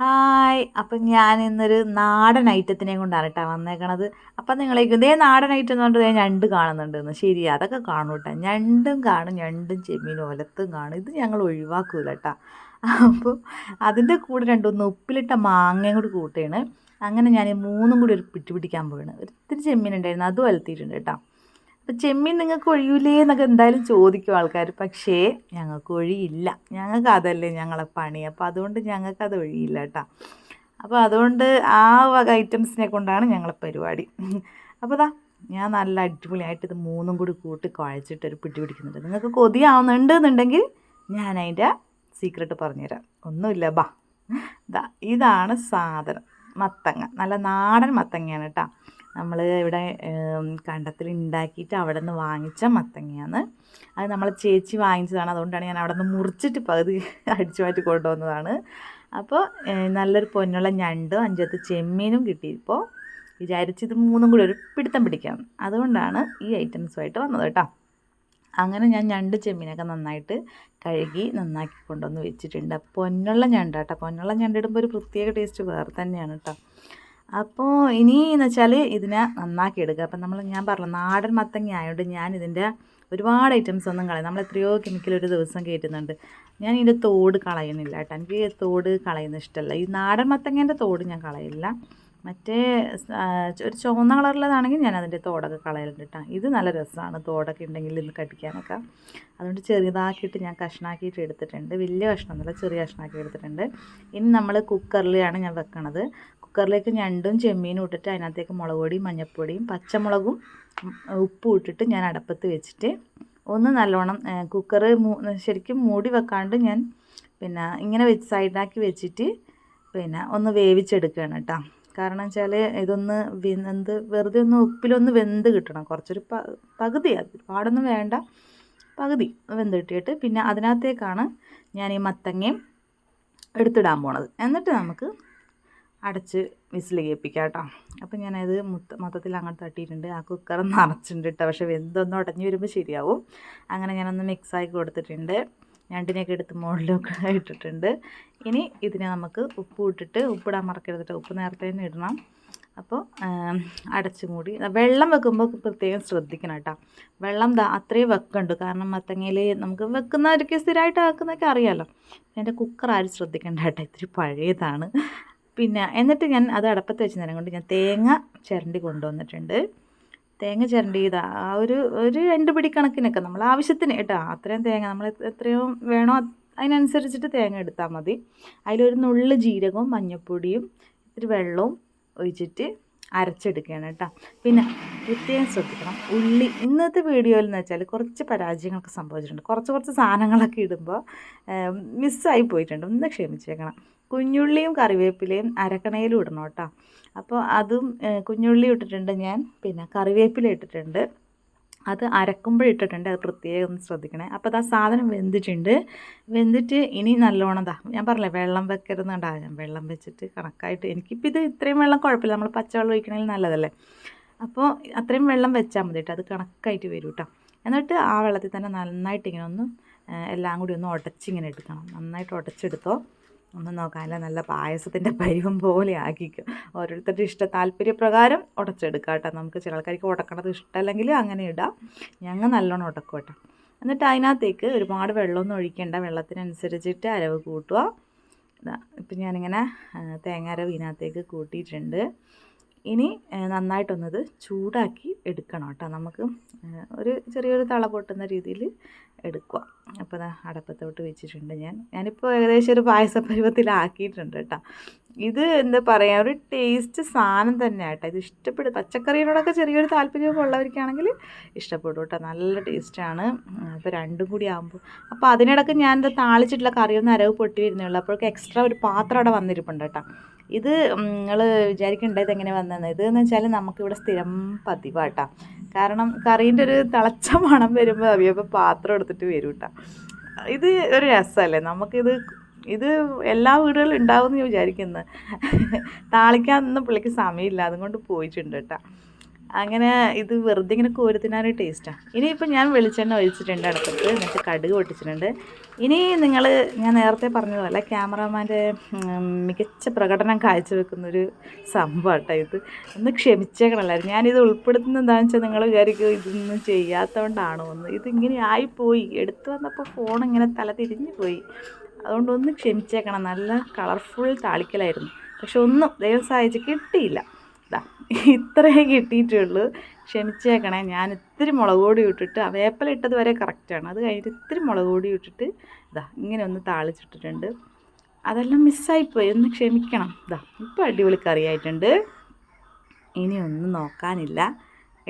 Hi. അപ്പം ഞാൻ ഇന്നൊരു നാടൻ ഐറ്റത്തിനെ കൊണ്ടാണ് കേട്ടോ വന്നേക്കണത്. അപ്പം നിങ്ങളേക്കും ഇതേ നാടൻ ഐറ്റം എന്ന് പറഞ്ഞിട്ട് ഞണ്ട് കാണുന്നുണ്ടെന്ന്. ശരി അതൊക്കെ കാണും കേട്ടോ ഞണ്ടും കാണും ഞണ്ടും ചെമ്മീനും ഒലത്തും കാണും. ഇത് ഞങ്ങൾ ഒഴിവാക്കൂല കേട്ടോ അപ്പോൾ അതിന്റെ കൂടെ രണ്ടൊന്ന് ഉപ്പിലിട്ട മാങ്ങയും കൂടി കൂട്ടുകയാണ് അങ്ങനെ ഞാൻ മൂന്നും കൂടി ഒരു പിടി പിടിക്കാൻ പോവാണ്. ഒത്തിരി ചെമ്മീൻ ഉണ്ടായിരുന്നു അതും അലത്തിയിട്ടുണ്ട് കേട്ടോ. അപ്പോൾ ചെമ്മീൻ നിങ്ങൾക്ക് ഒഴിയൂലേ എന്നൊക്കെ എന്തായാലും ചോദിക്കും ആൾക്കാർ പക്ഷേ ഞങ്ങൾക്ക് ഒഴിയില്ല. ഞങ്ങൾക്ക് അതല്ലേ ഞങ്ങളെ പണി. അപ്പോൾ അതുകൊണ്ട് ഞങ്ങൾക്ക് അത് ഒഴിയില്ല കേട്ടോ. അപ്പോൾ അതുകൊണ്ട് ആ വക ഐറ്റംസിനെ കൊണ്ടാണ് ഞങ്ങളെ പരിപാടി. അപ്പോൾ ഇതാ ഞാൻ നല്ല അടിപൊളിയായിട്ട് ഇത് മൂന്നും കൂടി കൂട്ടി കുഴച്ചിട്ട് ഒരു പിടി പിടിക്കുന്നുണ്ട്. നിങ്ങൾക്ക് കൊതിയാവുന്നുണ്ട് എന്നുണ്ടെങ്കിൽ ഞാൻ അതിന്റെ സീക്രട്ട് പറഞ്ഞുതരാം. ഒന്നുമില്ല ബാ. ഇതാ ഇതാണ് സാധനം. മത്തങ്ങ. നല്ല നാടൻ മത്തങ്ങയാണ് കേട്ടോ. നമ്മൾ ഇവിടെ കണ്ടത്തിൽ ഉണ്ടാക്കിയിട്ട് അവിടെ നിന്ന് വാങ്ങിച്ച മത്തങ്ങയാണ്. അത് നമ്മൾ ചേച്ചി വാങ്ങിച്ചതാണ്. അതുകൊണ്ടാണ് ഞാൻ അവിടെ നിന്ന് മുറിച്ചിട്ട് പകുതി അടിച്ചു മാറ്റി കൊണ്ടുവന്നതാണ്. അപ്പോൾ നല്ലൊരു പൊന്നുള്ള ഞണ്ടും അഞ്ചത്ത് ചെമ്മീനും കിട്ടിയപ്പോൾ വിചാരിച്ചിത് മൂന്നും കൂടി ഒരു പിടുത്തം പിടിക്കാം. അതുകൊണ്ടാണ് ഈ ഐറ്റംസുമായിട്ട് വന്നത് കേട്ടോ. അങ്ങനെ ഞാൻ ഞണ്ട് ചെമ്മീനൊക്കെ നന്നായിട്ട് കഴുകി നന്നാക്കി കൊണ്ടുവന്ന് വെച്ചിട്ടുണ്ട്. പൊന്നുള്ള ഞണ്ട് കേട്ടോ പൊന്നുള്ള ഞണ്ടിടുമ്പോൾ ഒരു പ്രത്യേക ടേസ്റ്റ് വേറെ തന്നെയാണ് കേട്ടോ അപ്പോൾ ഇനി എന്ന് വെച്ചാൽ ഇതിനെ നന്നാക്കി എടുക്കുക. അപ്പം നമ്മൾ ഞാൻ പറഞ്ഞു നാടൻ മത്തങ്ങ ആയതുകൊണ്ട് ഞാൻ ഇതിന്റെ ഒരുപാട് ഐറ്റംസ് ഒന്നും കളയും. നമ്മൾ എത്രയോ കെമിക്കൽ ഒരു ദിവസം കയറ്റുന്നുണ്ട് ഞാൻ ഇതിന്റെ തോട് കളയുന്നില്ല കേട്ടോ. എനിക്ക് തോട് കളയുന്ന ഇഷ്ടമല്ല ഈ നാടൻ മത്തങ്ങേന്റെ തോട് ഞാൻ കളയില്ല. മറ്റേ ഒരു ചുവന്ന കളറുള്ളതാണെങ്കിൽ ഞാൻ അതിന്റെ തോടൊക്കെ കളയലുണ്ട് കേട്ടോ. ഇത് നല്ല രസമാണ് തോടൊക്കെ ഉണ്ടെങ്കിൽ ഇന്ന് കടിക്കാനൊക്കെ. അതുകൊണ്ട് ചെറിയതാക്കിയിട്ട് ഞാൻ കഷ്ണാക്കിയിട്ട് എടുത്തിട്ടുണ്ട്. വലിയ കഷ്ണമൊന്നുമില്ല ചെറിയ കഷ്ണാക്കി എടുത്തിട്ടുണ്ട്. ഇനി നമ്മൾ കുക്കറിലാണ് ഞാൻ വെക്കണത്. കുക്കറിലേക്ക് ഞണ്ടും ചെമ്മീനും ഇട്ടിട്ട് അതിനകത്തേക്ക് മുളക് പൊടിയും മഞ്ഞൾപ്പൊടിയും പച്ചമുളകും ഉപ്പും ഇട്ടിട്ട് ഞാൻ അടപ്പത്ത് വെച്ചിട്ട് ഒന്ന് നല്ലോണം കുക്കർ ശരിക്കും മൂടി വെക്കാണ്ട് ഞാൻ പിന്നെ ഇങ്ങനെ വെച്ച് സൈഡാക്കി വെച്ചിട്ട് പിന്നെ ഒന്ന് വേവിച്ചെടുക്കുകയാണ് കേട്ടോ. കാരണം വെച്ചാൽ ഇതൊന്ന് വെന്ത് വെറുതെ ഒന്ന് ഉപ്പിലൊന്ന് വെന്ത് കിട്ടണം. കുറച്ചൊരു പകുതി പാടൊന്നും വേണ്ട. പകുതി വെന്ത് കിട്ടിയിട്ട് പിന്നെ അതിനകത്തേക്കാണ് ഞാൻ ഈ മത്തങ്ങയും എടുത്തിടാൻ പോണത്. എന്നിട്ട് നമുക്ക് അടച്ച് വിസിൽ കേൾപ്പിക്കാം കേട്ടോ അപ്പം ഞാനത് മൊത്ത മൊത്തത്തിൽ അങ്ങോട്ട് തട്ടിയിട്ടുണ്ട്. ആ കുക്കർ നിറച്ചിട്ടുണ്ട് കേട്ടോ പക്ഷേ വെന്തൊന്ന് ഉടഞ്ഞു വരുമ്പോൾ ശരിയാവും. അങ്ങനെ ഞാനൊന്ന് മിക്സാക്കി കൊടുത്തിട്ടുണ്ട്. ഞണ്ടിനെയൊക്കെ എടുത്ത് മുകളിലൊക്കെ ഇട്ടിട്ടുണ്ട്. ഇനി ഇതിനെ നമുക്ക് ഉപ്പ് ഇട്ടിട്ട് ഉപ്പിടാൻ മറക്കരുത് ഉപ്പ് നേരത്തെ തന്നെ ഇടണം. അപ്പോൾ അടച്ച് മൂടി വെള്ളം വെക്കുമ്പോൾ പ്രത്യേകം ശ്രദ്ധിക്കണം കേട്ടോ വെള്ളം അത്രയും വെക്കുന്നുണ്ട് കാരണം മത്തങ്ങയിൽ നമുക്ക് വെക്കുന്നവർക്ക് സ്ഥിരമായിട്ട് വെക്കുന്നതൊക്കെ അറിയാമല്ലോ എന്റെ കുക്കർ ആരും ശ്രദ്ധിക്കേണ്ട കേട്ടോ ഇത്തിരി പഴയതാണ്. പിന്നെ എന്നിട്ട് ഞാൻ അത് അടപ്പത്ത് വെച്ച് നേരം കൊണ്ട് ഞാൻ തേങ്ങ ചിരണ്ടി കൊണ്ടുവന്നിട്ടുണ്ട്. തേങ്ങ ചിരണ്ടി ഇതാ ആ ഒരു ഒരു രണ്ട് പിടി കണക്കിനൊക്കെ നമ്മൾ ആവശ്യത്തിന് കേട്ടോ അത്രയും തേങ്ങ നമ്മൾ എത്രയും വേണോ അതിനനുസരിച്ചിട്ട് തേങ്ങ എടുത്താൽ മതി. അതിലൊരു നുള്ള് ജീരകവും മഞ്ഞൾപ്പൊടിയും ഇത്തിരി വെള്ളവും ഒഴിച്ചിട്ട് അരച്ചെടുക്കുകയാണ് കേട്ടോ. പിന്നെ പ്രത്യേകം ശ്രദ്ധിക്കണം ഉള്ളി ഇന്നത്തെ വീഡിയോയിൽ എന്ന് വെച്ചാൽ കുറച്ച് പരാജയങ്ങളൊക്കെ സംഭവിച്ചിട്ടുണ്ട്. കുറച്ച് കുറച്ച് സാധനങ്ങളൊക്കെ ഇടുമ്പോൾ മിസ്സായി പോയിട്ടുണ്ട്. ഒന്ന് ക്ഷമിച്ചേക്കണം. കുഞ്ഞുള്ളിയും കറിവേപ്പിലയും അരക്കണയിലും ഇടണം കേട്ടോ. അപ്പോൾ അതും കുഞ്ഞുള്ളി ഇട്ടിട്ടുണ്ട് ഞാൻ പിന്നെ കറിവേപ്പില ഇട്ടിട്ടുണ്ട്. അത് അരക്കുമ്പോൾ ഇട്ടിട്ടുണ്ട് അത് പ്രത്യേകം ഒന്ന് ശ്രദ്ധിക്കണേ. അപ്പോൾ അത് ആ സാധനം വെന്തിട്ടുണ്ട്. വെന്തിട്ട് ഇനി നല്ലോണം ഞാൻ പറഞ്ഞില്ലേ വെള്ളം വെക്കരുന്നുണ്ടാകും ഞാൻ വെള്ളം വെച്ചിട്ട് കണക്കായിട്ട് എനിക്കിപ്പോൾ ഇത് ഇത്രയും വെള്ളം കുഴപ്പമില്ല നമ്മൾ പച്ചവെള്ളം ഒഴിക്കണമെങ്കിൽ നല്ലതല്ലേ. അപ്പോൾ അത്രയും വെള്ളം വെച്ചാൽ മതി കേട്ടോ അത് കണക്കായിട്ട് വരും കേട്ടോ. എന്നിട്ട് ആ വെള്ളത്തിൽ തന്നെ നന്നായിട്ട് ഇങ്ങനെ ഒന്ന് എല്ലാം കൂടി ഒന്ന് ഉടച്ചിങ്ങനെ എടുക്കണം. നന്നായിട്ട് ഉടച്ചെടുത്തോ. ഒന്ന് നോക്കാനല്ല നല്ല പായസത്തിന്റെ പരിവം പോലെ ആക്കിക്കും. ഓരോരുത്തരുടെ ഇഷ്ട താല്പര്യപ്രകാരം ഉടച്ചെടുക്കാം കേട്ടോ. നമുക്ക് ചില ആൾക്കാർക്ക് ഉടക്കണത് ഇഷ്ടമല്ലെങ്കിൽ അങ്ങനെ ഇടാം. ഞങ്ങൾ നല്ലോണം ഉടക്കും കേട്ടോ. എന്നിട്ട് അതിനകത്തേക്ക് ഒരുപാട് വെള്ളമൊന്നും ഒഴിക്കേണ്ട. വെള്ളത്തിനനുസരിച്ചിട്ട് അരവ് കൂട്ടുക. ഇപ്പം ഞാനിങ്ങനെ തേങ്ങ അരവ് ഇതിനകത്തേക്ക് കൂട്ടിയിട്ടുണ്ട്. ഇനി നന്നായിട്ടൊന്നത് ചൂടാക്കി എടുക്കണം കേട്ടോ. നമുക്ക് ഒരു ചെറിയൊരു തള പൊട്ടുന്ന രീതിയിൽ എടുക്കുക. അപ്പോൾ അടപ്പത്തോട്ട് വെച്ചിട്ടുണ്ട് ഞാൻ. ഞാനിപ്പോൾ ഏകദേശം ഒരു പായസ പരുവത്തിലാക്കിയിട്ടുണ്ട് കേട്ടോ. ഇത് എന്താ പറയുക ഒരു ടേസ്റ്റ് സാധനം തന്നെയാണ് കേട്ടോ. ഇത് ഇഷ്ടപ്പെടും പച്ചക്കറിയോടൊക്കെ ചെറിയൊരു താല്പര്യമൊക്കെ ഉള്ളവർക്കാണെങ്കിൽ ഇഷ്ടപ്പെടും കേട്ടോ. നല്ല ടേസ്റ്റാണ്. അപ്പോൾ രണ്ടും കൂടി ആകുമ്പോൾ അപ്പോൾ അതിനിടയ്ക്ക് ഞാൻ എന്താ താളിച്ചിട്ടുള്ള കറിയൊന്നും അരവ് പൊട്ടി വരുന്നേ ഉള്ളൂ. അപ്പോഴൊക്കെ എക്സ്ട്രാ ഒരു പാത്രം അവിടെ വന്നിരിപ്പുണ്ട് കേട്ടോ. ഇത് നിങ്ങൾ വിചാരിക്കേണ്ടത് എങ്ങനെ വന്നതെന്ന് ഇതെന്ന് വെച്ചാൽ നമുക്കിവിടെ സ്ഥിരം പതിവാട്ടാ. കാരണം കറീന്റെ ഒരു തിളച്ച മണം വരുമ്പോൾ അവിയപ്പോൾ പാത്രം എടുത്തിട്ട് വരും കേട്ടോ ഇത് ഒരു രസമല്ലേ നമുക്കിത് ഇത് എല്ലാ വീടുകളിലും ഉണ്ടാവും എന്ന് വിചാരിക്കുന്നത് താളിക്കാനൊന്നും പുള്ളിക്ക് സമയമില്ല. അതുകൊണ്ട് പോയിട്ടുണ്ട് കേട്ടോ അങ്ങനെ ഇത് വെറുതെ ഇങ്ങനെ കോരി തിന്നാനൊരു ടേസ്റ്റാണ് ഇനിയിപ്പോൾ ഞാൻ വെളിച്ചെണ്ണ ഒഴിച്ചിട്ടുണ്ട് അടുത്തത് എന്നിട്ട് കടുക് പൊട്ടിച്ചിട്ടുണ്ട്. ഇനി നിങ്ങൾ ഞാൻ നേരത്തെ പറഞ്ഞതുപോലെ ക്യാമറാമാന്റെ മികച്ച പ്രകടനം കാഴ്ചവെക്കുന്നൊരു സംഭവം കേട്ടോ ഇത്. ഒന്ന് ക്ഷമിച്ചേക്കണല്ലായിരുന്നു ഞാനിത് ഉൾപ്പെടുത്തുന്ന എന്താണെന്ന് വെച്ചാൽ നിങ്ങൾ വിചാരിക്കും ഇതൊന്നും ചെയ്യാത്തതുകൊണ്ടാണോ എന്ന്. ഇതിങ്ങനെ ആയിപ്പോയി. എടുത്തു വന്നപ്പോൾ ഫോൺ ഇങ്ങനെ തല തിരിഞ്ഞു പോയി. അതുകൊണ്ട് ഒന്ന് ക്ഷമിച്ചേക്കണം. നല്ല കളർഫുൾ താളിക്കലായിരുന്നു. പക്ഷെ ഒന്നും ദൈവം സഹായിച്ച് കിട്ടിയില്ല. ഇതാ ഇത്രയേ കിട്ടിയിട്ടുള്ളൂ. ക്ഷമിച്ചേക്കണേ ഞാൻ ഇത്തിരി മുളക് പൊടി ഇട്ടിട്ട് വേപ്പില ഇട്ടത് വരെ കറക്റ്റാണ് അത് കഴിഞ്ഞിട്ട് ഇത്തിരി മുളക് പൊടി ഇട്ടിട്ട് ഇതാ ഇങ്ങനെ ഒന്ന് താളിച്ചിട്ടിട്ടുണ്ട്. അതെല്ലാം മിസ്സായിപ്പോയി ഒന്ന് ക്ഷമിക്കണം. ഇതാ ഇപ്പോൾ അടിപൊളി കറിയായിട്ടുണ്ട് ഇനി ഒന്നും നോക്കാനില്ല.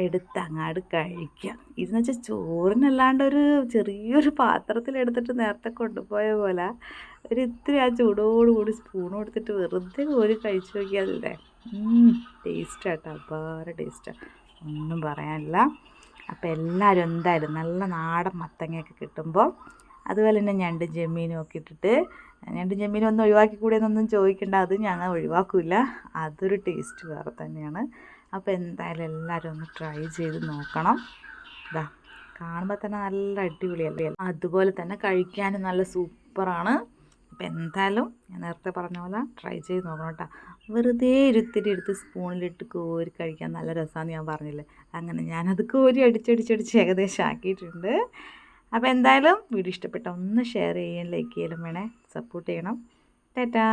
എടുത്ത് അങ്ങാട് കഴിക്കാം. ഇതെന്ന് വെച്ചാൽ ചോറിനല്ലാണ്ട് ഒരു ചെറിയൊരു പാത്രത്തിലെടുത്തിട്ട് നേരത്തെ കൊണ്ടുപോയ പോലെ. ഒരു ഇത്തിരി ആ ചൂടോടുകൂടി സ്പൂൺ എടുത്തിട്ട് വെറുതെ ഒരു കഴിച്ചു നോക്കിയാലല്ലേ ടേസ്റ്റ് ആട്ടോ അപാര ടേസ്റ്റാണ് ഒന്നും പറയാനില്ല. അപ്പോൾ എല്ലാവരും എന്തായാലും നല്ല നാടൻ മത്തങ്ങയൊക്കെ കിട്ടുമ്പോൾ അതുപോലെ തന്നെ ഞണ്ടും ചെമ്മീനും ഒക്കെ ഇട്ടിട്ട് ഞണ്ടും ചെമ്മീനും ഒന്നും ഒഴിവാക്കി കൂടിയെന്നൊന്നും ചോദിക്കേണ്ട അത് ഞങ്ങൾ ഒഴിവാക്കില്ല അതൊരു ടേസ്റ്റ് വേറെ തന്നെയാണ്. അപ്പോൾ എന്തായാലും എല്ലാവരും ഒന്ന് ട്രൈ ചെയ്ത് നോക്കണം. ഇതാ കാണുമ്പോൾ തന്നെ നല്ല അടിപൊളിയല്ലേ? അതുപോലെ തന്നെ കഴിക്കാനും നല്ല സൂപ്പറാണ്. അപ്പോൾ എന്തായാലും ഞാൻ നേരത്തെ പറഞ്ഞ പോലെ ട്രൈ ചെയ്ത് നോക്കണം കേട്ടോ. വെറുതെ ഇരുത്തിരി എടുത്ത് സ്പൂണിലിട്ട് കോരി കഴിക്കാൻ നല്ല രസമാണെന്ന് ഞാൻ പറഞ്ഞില്ലേ? അങ്ങനെ ഞാനത് കോരി അടിച്ചടിച്ചടിച്ച് ഏകദേശം ആക്കിയിട്ടുണ്ട്. അപ്പോൾ എന്തായാലും വീഡിയോ ഇഷ്ടപ്പെട്ട ഒന്ന് ഷെയർ ചെയ്യാൻ ലൈക്ക് ചെയ്യലും വേണേ. സപ്പോർട്ട് ചെയ്യണം. ടാറ്റാ